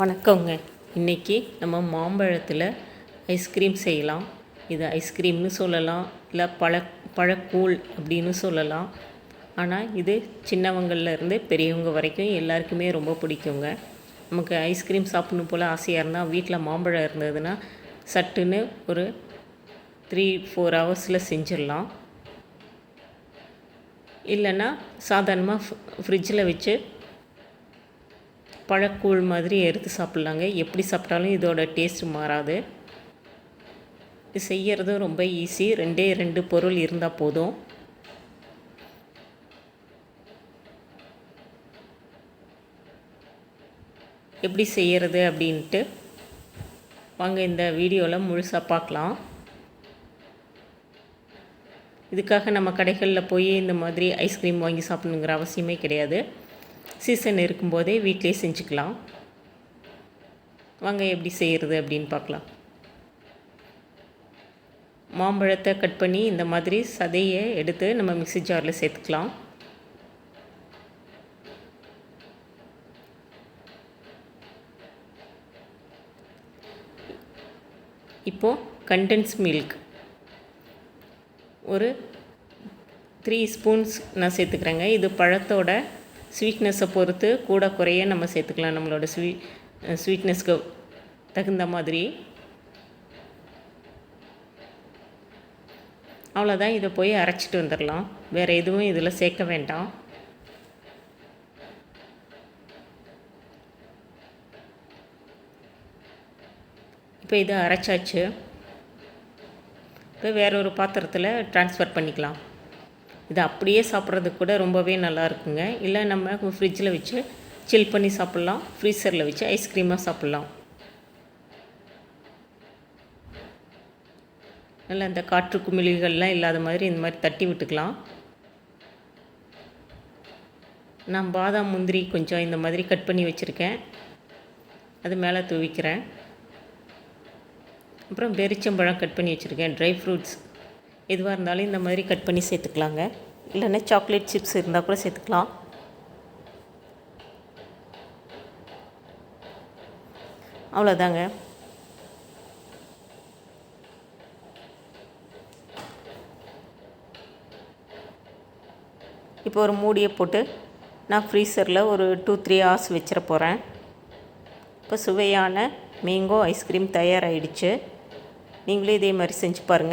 வணக்கங்க. இன்றைக்கி நம்ம மாம்பழத்தில் ஐஸ்கிரீம் செய்யலாம். இது ஐஸ்கிரீம்னு சொல்லலாம். இல்லை பழ பழக்கூழ் அப்படின்னு சொல்லலாம். ஆனால் இது சின்னவங்கள்லேருந்து பெரியவங்க வரைக்கும் எல்லாருக்குமே ரொம்ப பிடிக்குங்க. நமக்கு ஐஸ்கிரீம் சாப்பிடணும் போல் ஆசையாக இருந்தால் வீட்டில் மாம்பழம் இருந்ததுன்னா சட்டுன்னு ஒரு த்ரீ ஃபோர் ஹவர்ஸில் செஞ்சிடலாம். இல்லைன்னா சாதாரணமாக ஃப்ரிட்ஜில் வச்சு பழக்கூழ் மாதிரி எடுத்து சாப்பிட்லாங்க. எப்படி சாப்பிட்டாலும் இதோட டேஸ்ட் மாறாது. இது செய்யறதும் ரொம்ப ஈஸி ரெண்டே ரெண்டு பொருள் இருந்தால் போதும். எப்படி செய்கிறது அப்படின்ட்டு வாங்க இந்த வீடியோவில் முழுசாக பார்க்கலாம். இதுக்காக நம்ம கடைகளில் போய் இந்த மாதிரி ஐஸ்கிரீம் வாங்கி சாப்பிடணுங்கிற அவசியமே கிடையாது. சீசன் இருக்கும்போதே வீட்டிலே செஞ்சுக்கலாம். வாங்க எப்படி செய்கிறது அப்படின்னு பார்க்கலாம். மாம்பழத்தை கட் பண்ணி இந்த மாதிரி சதையை எடுத்து நம்ம மிக்ஸி ஜாரில் சேர்த்துக்கலாம். இப்போது கண்டென்ஸ் மில்க் ஒரு த்ரீ ஸ்பூன்ஸ் நான் சேர்த்துக்கிறேங்க. இது பழத்தோட ஸ்வீட்னஸை பொறுத்து கூட குறைய நம்ம சேர்த்துக்கலாம். நம்மளோட ஸ்வீட் ஸ்வீட்னஸ்க்கு தகுந்த மாதிரி. அவ்வளோதான் இதை போய் அரைச்சிட்டு வந்துடலாம். வேறு எதுவும் இதில் சேர்க்க வேண்டாம். இப்போ இதை அரைச்சாச்சு. இப்போ வேற ஒரு பாத்திரத்தில் ட்ரான்ஸ்ஃபர் பண்ணிக்கலாம். இது அப்படியே சாப்பிட்றதுக்கு கூட ரொம்பவே நல்லா இருக்குங்க இல்லை நம்ம ஃப்ரிட்ஜில் வச்சு சில் பண்ணி சாப்பிட்லாம். ஃப்ரீசரில் வச்சு ஐஸ்கிரீமாக சாப்பிட்லாம். நல்லா இந்த காற்று குமிழிகள்லாம் இல்லாத மாதிரி இந்த மாதிரி தட்டி விட்டுக்கலாம். நான் பாதாம் முந்திரி கொஞ்சம் இந்த மாதிரி கட் பண்ணி வச்சுருக்கேன். அது மேலே தூவிக்கிறேன். அப்புறம் பெரிச்சம்பழம் கட் பண்ணி வச்சுருக்கேன். ட்ரை ஃப்ரூட்ஸ் எதுவாக இருந்தாலும் இந்த மாதிரி கட் பண்ணி சேர்த்துக்கலாங்க. இல்லைன்னா சாக்லேட் சிப்ஸ் இருந்தால் கூட சேர்த்துக்கலாம். அவ்வளோதாங்க. இப்போ ஒரு மூடியை போட்டு நான் ஃப்ரீசரில் ஒரு டூ த்ரீ ஹவர்ஸ் வச்சிட போகிறேன். இப்போ சுவையான மேங்கோ ஐஸ்கிரீம் தயாராகிடுச்சு நீங்களே இதே மாதிரி செஞ்சு பாருங்கள்